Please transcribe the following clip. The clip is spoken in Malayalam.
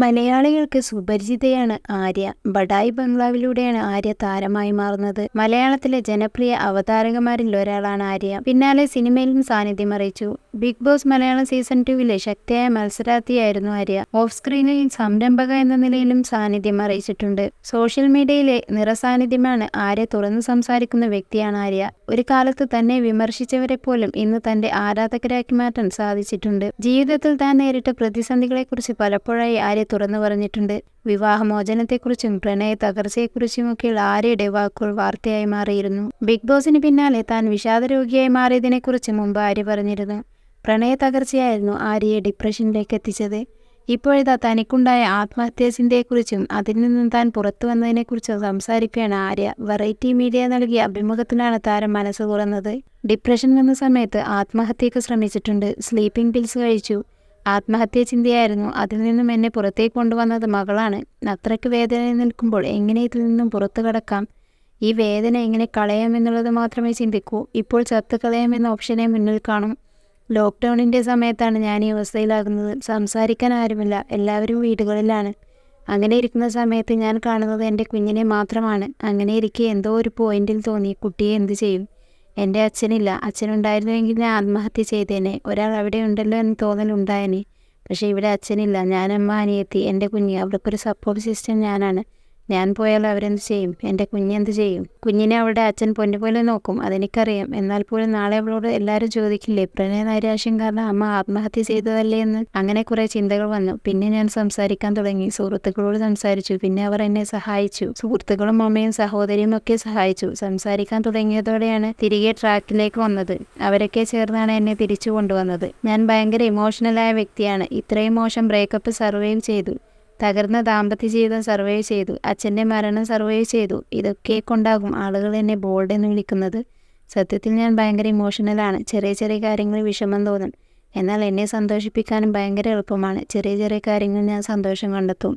മലയാളികൾക്ക് സുപരിചിതയാണ് ആര്യ. ബഡായി ബംഗ്ലാവിലൂടെയാണ് ആര്യ താരമായി മാറുന്നത്. മലയാളത്തിലെ ജനപ്രിയ അവതാരകമാരിൽ ഒരാളാണ് ആര്യ. പിന്നാലെ സിനിമയിലും സാന്നിധ്യം അറിയിച്ചു. ബിഗ് ബോസ് മലയാളം സീസൺ ടുവിലെ ശക്തിയായ മത്സരാർത്ഥിയായിരുന്നു ആര്യ. ഓഫ് സ്ക്രീനിൽ സംരംഭക എന്ന നിലയിലും സാന്നിധ്യം അറിയിച്ചിട്ടുണ്ട്. സോഷ്യൽ മീഡിയയിലെ നിറസാന്നിധ്യമാണ് ആര്യ തുറന്നു സംസാരിക്കുന്ന വ്യക്തിയാണ് ആര്യ. ഒരു കാലത്ത് തന്നെ വിമർശിച്ചവരെ പോലും ഇന്ന് തന്റെ ആരാധകരാക്കി മാറ്റാൻ സാധിച്ചിട്ടുണ്ട്. ജീവിതത്തിൽ താൻ നേരിട്ട പ്രതിസന്ധികളെക്കുറിച്ച് പലപ്പോഴായി ആര്യ തുറന്നു പറഞ്ഞിട്ടുണ്ട്. വിവാഹമോചനത്തെക്കുറിച്ചും പ്രണയ തകർച്ചയെക്കുറിച്ചുമൊക്കെയുള്ള ആര്യയുടെ വാക്കുകൾ വാർത്തയായി മാറിയിരുന്നു. ബിഗ് ബോസിന് പിന്നാലെ താൻ വിഷാദരോഗിയായി മാറിയതിനെക്കുറിച്ച് മുമ്പ് ആര്യ പറഞ്ഞിരുന്നു. പ്രണയ തകർച്ചയായിരുന്നു ആര്യയെ ഡിപ്രഷനിലേക്ക് എത്തിച്ചത്. ഇപ്പോഴിതാ തനിക്കുണ്ടായ ആത്മഹത്യാ ചിന്തയെക്കുറിച്ചും അതിൽ നിന്നും താൻ പുറത്തു വന്നതിനെക്കുറിച്ചും സംസാരിക്കുകയാണ് ആര്യ. വെറൈറ്റി മീഡിയ നൽകിയ അഭിമുഖത്തിലാണ് താരം മനസ്സ് തുറന്നത്. ഡിപ്രഷൻ വന്ന സമയത്ത് ആത്മഹത്യക്ക് ശ്രമിച്ചിട്ടുണ്ട്. സ്ലീപ്പിംഗ് പിൽസ് കഴിച്ചു. ആത്മഹത്യ ചിന്തയായിരുന്നു. അതിൽ നിന്നും എന്നെ പുറത്തേക്ക് കൊണ്ടുവന്നത് മകളാണ്. അത്രയ്ക്ക് വേദന നിൽക്കുമ്പോൾ എങ്ങനെ ഇതിൽ നിന്നും പുറത്തു കടക്കാം? ഈ വേദന എങ്ങനെ കളയാമെന്നുള്ളത് മാത്രമേ ചിന്തിക്കൂ. ഇപ്പോൾ ചത്തു കളയാമെന്ന ഓപ്ഷനെ മുന്നിൽ കാണും. ലോക്ക്ഡൗണിന്റെ സമയത്താണ് ഞാൻ ഈ അവസ്ഥയിലാകുന്നത്. സംസാരിക്കാൻ ആരുമില്ല. എല്ലാവരും വീടുകളിലാണ്. അങ്ങനെ ഇരിക്കുന്ന സമയത്ത് ഞാൻ കാണുന്നത് എന്റെ കുഞ്ഞിനെ മാത്രമാണ്. അങ്ങനെ ഇരിക്കെ എന്തോ ഒരു പോയിന്റിൽ തോന്നി. കുട്ടിയെ എന്ത് ചെയ്യും? എന്റെ അച്ഛനില്ല. അച്ഛനുണ്ടായിരുന്നുവെങ്കിൽ ഞാൻ ആത്മഹത്യ ചെയ്തേനെ. ഒരാൾ അവിടെ ഉണ്ടല്ലോ എന്ന് തോന്നലുണ്ടായേനെ പക്ഷേ ഇവിടെ അച്ഛനില്ല. ഞാനമ്മ അനിയത്തി എന്റെ കുഞ്ഞ്. അവർക്കൊരു സപ്പോർട്ട് സിസ്റ്റം ഞാനാണ്. ഞാൻ പോയാൽ അവരെന്ത് ചെയ്യും? എന്റെ കുഞ്ഞെന്ത് ചെയ്യും? കുഞ്ഞിനെ അവളുടെ അച്ഛൻ പൊന്നുപോലെ നോക്കും. അതെനിക്കറിയാം. എന്നാൽ പോലും നാളെ അവളോട് എല്ലാവരും ചോദിക്കില്ലേ? പ്രണയ നൈരാശ്യം കാരണം അമ്മ ആത്മഹത്യ ചെയ്തതല്ലേ എന്ന്? അങ്ങനെ കുറേ ചിന്തകൾ വന്നു. പിന്നെ ഞാൻ സംസാരിക്കാൻ തുടങ്ങി. സുഹൃത്തുക്കളോട് സംസാരിച്ചു. പിന്നെ അവർ എന്നെ സഹായിച്ചു. സുഹൃത്തുക്കളും അമ്മയും സഹോദരിയും ഒക്കെ സഹായിച്ചു. സംസാരിക്കാൻ തുടങ്ങിയതോടെയാണ് തിരികെ ട്രാക്കിലേക്ക് വന്നത്. അവരൊക്കെ ചേർന്നാണ് എന്നെ തിരിച്ചു കൊണ്ടുവന്നത്. ഞാൻ ഭയങ്കര ഇമോഷണലായ വ്യക്തിയാണ്. ഇത്രയും മോശം ബ്രേക്കപ്പ് സർവേയും ചെയ്തു. തകർന്ന ദാമ്പത്യ ജീവിതം സർവേ ചെയ്തു അച്ഛന്റെ മരണം സർവൈവ് ചെയ്തു. ഇതൊക്കെ കൊണ്ടാകും ആളുകൾ എന്നെ ബോൾഡ് എന്ന് വിളിക്കുന്നത്. സത്യത്തിൽ ഞാൻ ഭയങ്കര ഇമോഷണലാണ് ചെറിയ ചെറിയ കാര്യങ്ങളിൽ വിഷമം തോന്നും. എന്നാൽ എന്നെ സന്തോഷിപ്പിക്കാനും ഭയങ്കര എളുപ്പമാണ്. ചെറിയ ചെറിയ കാര്യങ്ങൾ ഞാൻ സന്തോഷം കണ്ടെത്തും.